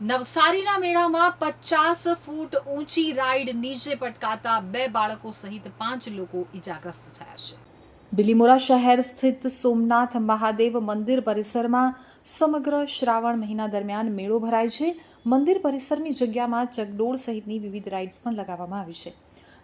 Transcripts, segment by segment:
નવસારીના મેળામાં પચાસ ફૂટ ઊંચી રાઈડ નીચે પટકાતા બે બાળકો સહિત પાંચ લોકો ઈજાગ્રસ્ત થયા છે. બિલીમોરા શહેર સ્થિત સોમનાથ મહાદેવ મંદિર પરિસરમાં સમગ્ર શ્રાવણ મહિના દરમિયાન મેળો ભરાય છે. મંદિર પરિસરની જગ્યામાં ચકડોળ સહિતની વિવિધ રાઇડ્સ પણ લગાવવામાં આવી છે.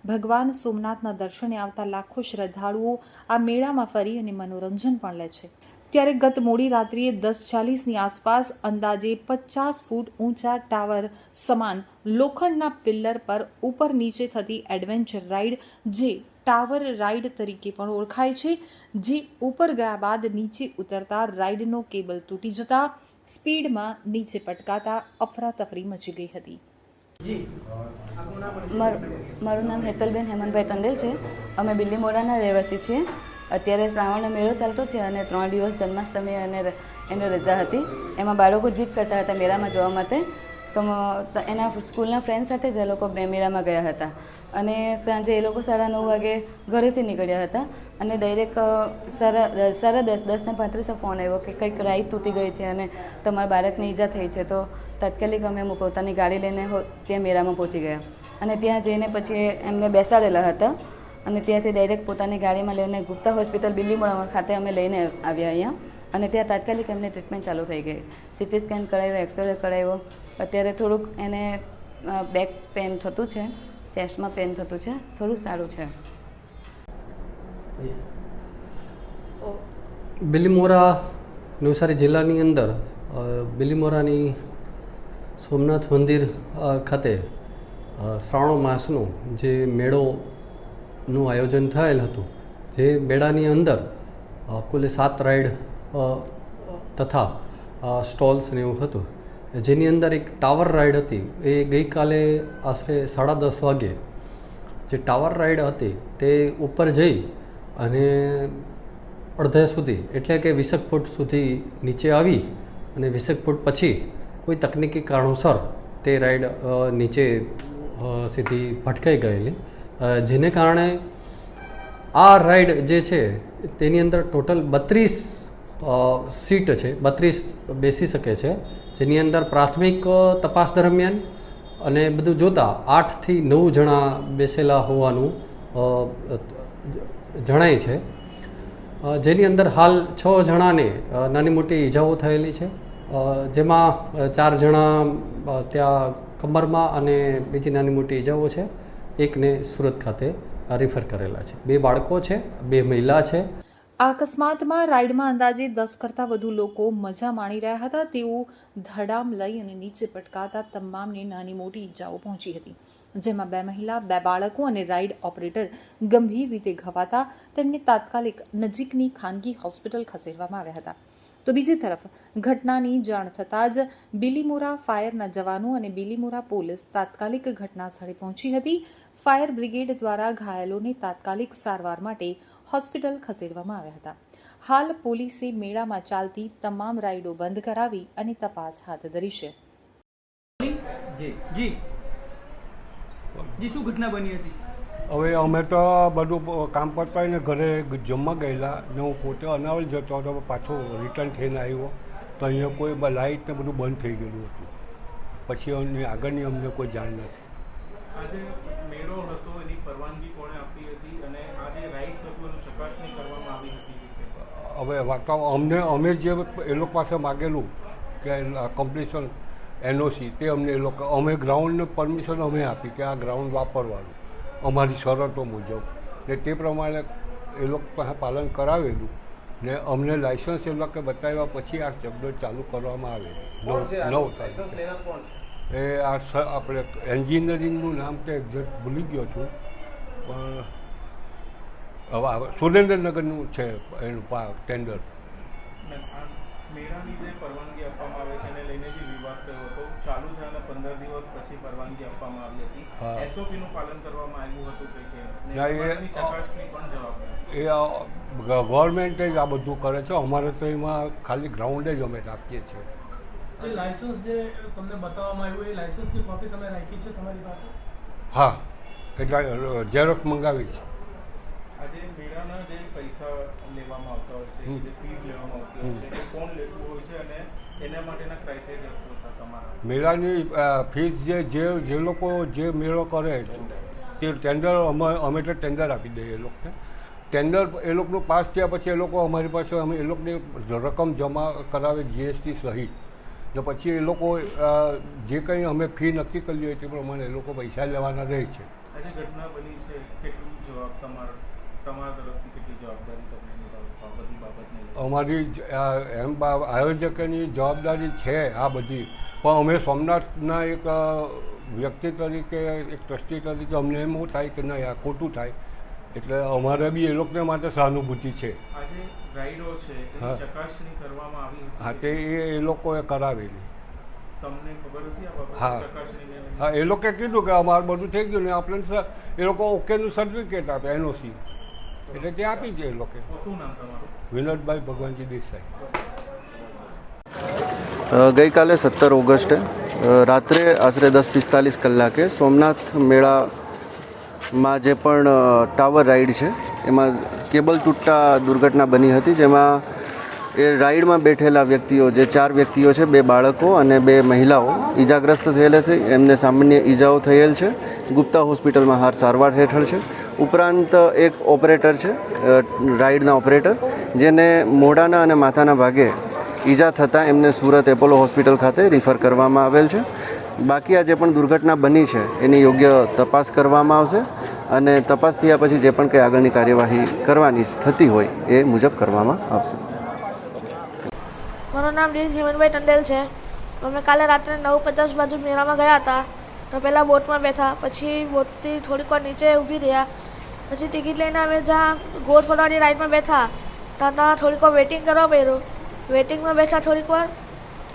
ભગવાન સોમનાથના દર્શને આવતા લાખો શ્રદ્ધાળુઓ આ મેળામાં ફરી અને મનોરંજન પણ લે છે. ત્યારે ગત મોડી રાત્રિએ દસ ચાલીસની આસપાસ અંદાજે પચાસ ફૂટ ઊંચા ટાવર સમાન લોખંડના પિલ્લર પર ઉપર નીચે થતી એડવેન્ચર રાઇડ જે ટાવર રાઇડ તરીકે પણ ઓળખાય છે જે ઉપર ગયા બાદ નીચે ઉતરતા રાઇડનો કેબલ તૂટી જતા સ્પીડમાં નીચે પટકાતા અફરાતફરી મચી ગઈ હતી. મારું મારું નામ હેતલબેન હેમંતભાઈ તંડેલ છે. અમે બિલ્લી મોરાના રહેવાસી છીએ. અત્યારે શ્રાવણનો મેળો ચાલતો છે અને ત્રણ દિવસ જન્માષ્ટમી અને એની રજા હતી. એમાં બાળકો જીદ કરતા હતા મેળામાં જવા માટે. તો એના સ્કૂલના ફ્રેન્ડ સાથે જ એ લોકો બે મેળામાં ગયા હતા. અને સાંજે એ લોકો સાડા નવ વાગે ઘરેથી નીકળ્યા હતા. અને ડાયરેક્ટ સાડા સાડા દસ, દસને પાંત્રીસે ફોન આવ્યો કે કંઈક રાઈડ તૂટી ગઈ છે અને તમારા બાળકને ઈજા થઈ છે. તો તાત્કાલિક અમે પોતાની ગાડી લઈને ત્યાં મેળામાં પહોંચી ગયા. અને ત્યાં જઈને પછી એમને બેસાડેલા હતા. અને ત્યાંથી ડાયરેક્ટ પોતાની ગાડીમાં લઈને ગુપ્તા હોસ્પિટલ બિલ્લીમોડા ખાતે અમે લઈને આવ્યા અહીંયા. અને ત્યાં તાત્કાલિક એમને ટ્રીટમેન્ટ ચાલુ થઈ ગઈ. સિટી સ્કેન કરાવ્યો એક્સરે કરાવ્યો. અત્યારે થોડુંક એને બેક પેન થતું છે ચેસ્ટમાં પેન થતું છે થોડું સારું છે. બિલીમોરા નવસારી જિલ્લાની અંદર બિલીમોરાની સોમનાથ મંદિર ખાતે શ્રાવણ માસનો જે મેળોનું આયોજન થયેલ હતું. જે મેળાની અંદર કુલે સાત રાઈડ તથા સ્ટોલ્સ ને એવું હતું. જેની અંદર એક ટાવર રાઈડ હતી. એ ગઈકાલે આશરે સાડા દસ વાગે જે ટાવર રાઈડ હતી, તે ઉપર જઈ અને અડધે સુધી, એટલે કે વીસેક ફૂટ સુધી નીચે આવી અને વીસેક ફૂટ પછી કોઈ તકનિકી કારણોસર તે રાઈડ નીચે સીધી ભટકાઈ ગયેલી. જેને કારણે આ રાઈડ જે છે, તેની અંદર ટોટલ બત્રીસ સીટ છે, બત્રીસ બેસી શકે છે, જેની અંદર પ્રાથમિક તપાસ દરમિયાન અને બધું જોતાં આઠથી નવ જણા બેસેલા હોવાનું જણાય છે. જેની અંદર હાલ છ જણાને નાની મોટી ઈજાઓ થયેલી છે. જેમાં ચાર જણા ત્યાં કમરમાં અને બીજી નાની મોટી ઈજાઓ છે. એકને સુરત ખાતે રેફર કરેલા છે. બે બાળકો છે, બે મહિલા છે. આ અકસ્માતમાં રાઇડમાં અંદાજે દસ કરતાં વધુ લોકો મજા માણી રહ્યા હતા. તેઓ ધડામ લઈ અને નીચે પટકાતા તમામને નાની મોટી ઈજાઓ પહોંચી હતી. જેમાં બે મહિલા, બે બાળકો અને રાઈડ ઓપરેટર ગંભીર રીતે ઘવાતા તેમને તાત્કાલિક નજીકની ખાનગી હોસ્પિટલ ખસેડવામાં આવ્યા હતા. તો બીજી તરફ, ઘટનાની જાણ થતાં જ બિલીમોરા ફાયરના જવાનો અને બિલીમોરા પોલીસ તાત્કાલિક ઘટના સ્થળે પહોંચી હતી. ફાયર બ્રિગેડ દ્વારા ઘાયલોને તાત્કાલિક સારવાર માટે હોસ્પિટલ ખસેડવામાં આવ્યા હતા. હાલ પોલીસે મેળામાં ચાલતી તમામ રાઈડો બંધ કરાવી અને તપાસ હાથ ધરી છે. જી. જી, શું ઘટના બની હતી? હવે અમે તો બધું કામ પતાવીને ઘરે જમવા ગયેલા. ને હું પોતે અનાવલ જતો હતો પાછો રિટર્ન થઈને આવ્યો. તો અહીંયા કોઈ લાઇટ ને બધું બંધ થઈ ગયેલું હતું. પછી અમને આગળની અમને કોઈ જાણ નથી. આજે મેળો હતો એની પરવાનગી કોણે આપી હતી? અને આ જે હતું ચકાસણી કરવામાં આવી હતી હવે વાતો અમને અમે જે એ લોકો પાસે માગેલું કે કમ્પ્લીશન એનઓસી તે અમને એ લોકો અમે ગ્રાઉન્ડને પરમિશન અમે આપી કે આ ગ્રાઉન્ડ વાપરવાનું. અમારી શરતો મુજબ. ને તે પ્રમાણે એ લોકો પાસે પાલન કરાવેલું. ને અમને લાઇસન્સ એ લોકો બતાવ્યા પછી આ શબ્દો ચાલુ કરવામાં આવે. નવ તારીખે. એ આ સ આપણે એન્જિનિયરિંગનું નામ તો એક્ઝેક્ટ ભૂલી ગયો છું. પણ હવે સુરેન્દ્રનગરનું છે એનું પા ટેન્ડર મેળાની જે પરવાનગી આપવામાં આવે છે એને લઈને જે વિવાદ થયો હતો ચાલુ પંદર દિવસ પછી પરવાનગી આપવામાં આવી હતી. એસઓપી નું પાલન કરવામાં આવ્યું હતું કે કેમ? એ- એની ચકાસણી પણ જવાબદાર. એ ગવર્મેન્ટે જ આ બધું કરે છે. અમારે તો એમાં ખાલી ગ્રાઉન્ડ જ અમે રાખીએ છીએ. જે લાયસન્સ જે તમને બતાવવામાં આવ્યું એ લાયસન્સની કોપી તમે રાખી છે તમારી પાસે? હા. એટલે ઝેરોક્ષ મંગાવી છે. આજે મેળાના જે પૈસા લેવામાં આવતા હોય છે જે ફીસ લેવામાં આવતી હોય છે કોણ લેતું હોય છે અને એના માટેના ક્રાઇટેરિયા શું હતા તમારા? મેળાની ફીસ જે જે જે લોકો જે મેળો કરે તે ટેન્ડર અમે અમે તો ટેન્ડર આપી દઈએ એ લોકોને. ટેન્ડર એ લોકોનું પાસ થયા પછી એ લોકો અમારી પાસે અમે એ લોકોને રકમ જમા કરાવે જીએસટી સહિત. ને પછી એ લોકો જે કંઈ અમે ફી નક્કી કરી હોય તે પ્રમાણે એ લોકો પૈસા લેવાના રહે છે. ઘટના બની છે કેટલું જવાબ તમારા? અમારી આ એમ આયોજકની જવાબદારી છે આ બધી. પણ અમે સોમનાથના એક વ્યક્તિ તરીકે એક ટ્રસ્ટી તરીકે અમને એમ શું થાય કે નહીં આ ખોટું થાય. એટલે અમારે બી એ લોકોને માટે સહાનુભૂતિ છે. હા. તે એ લોકોએ કરાવેલી. હા. હા એ લોકોએ કીધું કે અમારું બધું થઈ ગયું ને આપણે એ લોકો ઓકેનું સર્ટિફિકેટ આપે એનઓસી એટલે તે આપી શું નામ તમારું? વિનોદભાઈ ભગવાનજી દેસાઈ. ગઈકાલે સત્તર ઓગસ્ટે રાત્રે આશરે દસ પિસ્તાલીસ કલાકે સોમનાથ મેળામાં જે પણ ટાવર રાઈડ છે એમાં કેબલ તૂટતા દુર્ઘટના બની હતી જેમાં એ રાઈડમાં બેઠેલા વ્યક્તિઓ જે ચાર વ્યક્તિઓ છે, બે બાળકો અને બે મહિલાઓ, ઈજાગ્રસ્ત થયેલા છે. એમને સામાન્ય ઈજાઓ થયેલ છે. ગુપ્તા હોસ્પિટલમાં હાર સારવાર હેઠળ છે. ઉપરાંત એક ઓપરેટર છે રાઈડના ઓપરેટર, જેને મોઢાના અને માથાના ભાગે ઈજા થતાં એમને સુરત એપોલો હોસ્પિટલ ખાતે રિફર કરવામાં આવેલ છે. બાકી આ જે પણ દુર્ઘટના બની છે, એની યોગ્ય તપાસ કરવામાં આવશે અને તપાસ થયા પછી જે પણ કંઈ આગળની કાર્યવાહી કરવાની થતી હોય એ મુજબ કરવામાં આવશે. મારું નામ હેમનભાઈ ટંડેલ છે. અમે કાલે રાત્રે નવ પચાસ બાજુ મેળામાં ગયા હતા. તો પહેલાં બોટમાં બેઠા, પછી બોટથી થોડીક વાર નીચે ઊભી રહ્યા. પછી ટિકિટ લઈને અમે જ્યાં ગોળ ફરવાની રાઈડમાં બેઠા, ત્યાં ત્યાં થોડીક વાર વેઇટિંગ કરવા પડ્યું વેઇટિંગમાં બેઠા થોડીક વાર,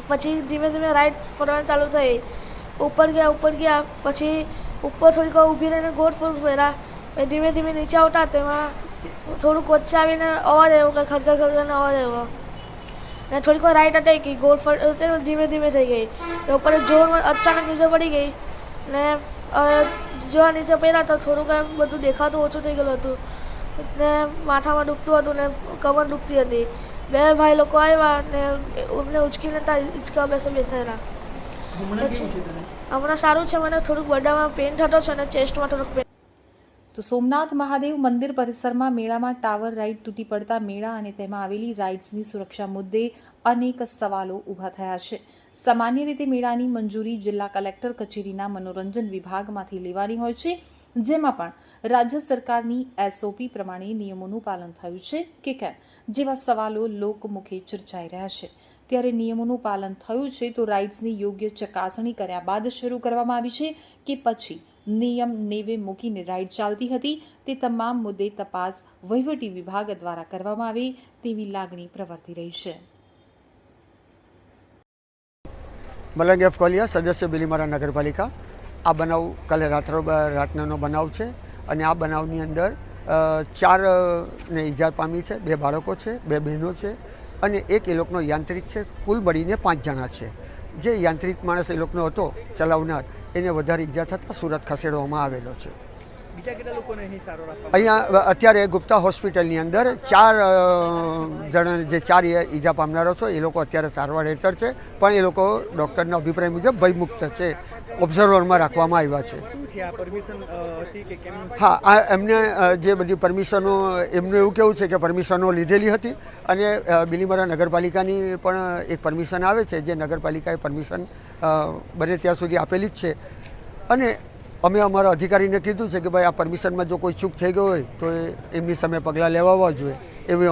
પછી ધીમે ધીમે રાઈડ ફરવાની ચાલુ થઈ. ઉપર ગયા ઉપર ગયા, પછી ઉપર થોડીક વાર ઊભી રહીને ગોળ ફોર ફેર્યા ધીમે ધીમે નીચે આવતા, તેમાં થોડુંક વચ્ચે આવીને અવાજ આવ્યો કે ખડખડ ખડખડનો અવાજ આવ્યો. ને થોડીક વાર રાઈટ અટકી ગોળ ફર ધીમે ધીમે થઈ ગઈ. ઉપર જોરમાં અચાનક નીચે પડી ગઈ. ને જોવા જો નીચે પહેલાં તો થોડુંક એમ બધું દેખાતું ઓછું થઈ ગયેલું હતું. ને માથામાં દુખતું હતું ને કમર દુખતી હતી. બે ભાઈ લોકો આવ્યા ને એમને ઉચકીને ત્યાં હિંચકા બેસે હમણાં પછી હમણાં સારું છે મને થોડુંક બધામાં પેન થતો છે અને ચેસ્ટમાં થોડુંક pain તો સોમનાથ મહાદેવ મંદિર પરિસરમાં મેળામાં ટાવર રાઇડ તૂટી પડતા મેળા અને તેમાં આવેલી રાઇડ્સની સુરક્ષા મુદ્દે અનેક સવાલો ઊભા થયા છે. સામાન્ય રીતે મેળાની મંજૂરી જિલ્લા કલેક્ટર કચેરીના મનોરંજન વિભાગમાંથી લેવાની હોય છે, જેમાં પણ રાજ્ય સરકારની એસઓપી પ્રમાણે નિયમોનું પાલન થયું છે કે કેમ, જેવા સવાલો લોકમુખે ચર્ચાઈ રહ્યા છે. ત્યારે નિયમોનું પાલન થયું છે તો રાઇડ્સની યોગ્ય ચકાસણી કર્યા બાદ શરૂ કરવામાં આવી છે કે પછી નિયમ નેવે મૂકીને રાઇડ ચાલતી હતી. તે તમામ મુદ્દે તપાસ વહીવટી વિભાગ દ્વારા કરવામાં આવે તેવી લાગણી પ્રવર્તી રહી છે. મલંગ એફ કોલિયા, સદસ્ય બિલીમારા નગરપાલિકા. આ બનાવ કાલે રાત્રો રાતનો બનાવ છે અને આ બનાવની અંદર ચારને ઈજા પામી છે, બે બાળકો છે, બે બહેનો છે અને એક એ લોકોનો યાંત્રિક છે. કુલ મળીને પાંચ જણા છે. જે યાંત્રિક માણસ એ લોકોનો હતો, ચલાવનાર એને વધારે ઈજા થતાં સુરત ખસેડવામાં આવેલો છે. અહીંયા અત્યારે ગુપ્તા હોસ્પિટલની અંદર ચાર જણ જે ચાર ઈજા પામનારો છો એ લોકો અત્યારે સારવાર હેઠળ છે પણ એ લોકો ડૉક્ટરના અભિપ્રાય મુજબ ભયમુક્ત છે ઓબ્ઝર્વરમાં રાખવામાં આવ્યા છે. હા આ એમને જે બધી પરમિશનો એમનું એવું કેવું છે કે પરમિશનો લીધેલી હતી અને બિલીમરા નગરપાલિકાની પણ એક પરમિશન આવે છે જે નગરપાલિકાએ પરમિશન બને ત્યાં સુધી આપેલી જ છે. અને અમે અમારા અધિકારીને કીધું છે કે ભાઈ આ પરમિશનમાં જો કોઈ ચૂક થઈ ગયો હોય તો એમની સામે પગલાં લેવાવા જોઈએ. એવી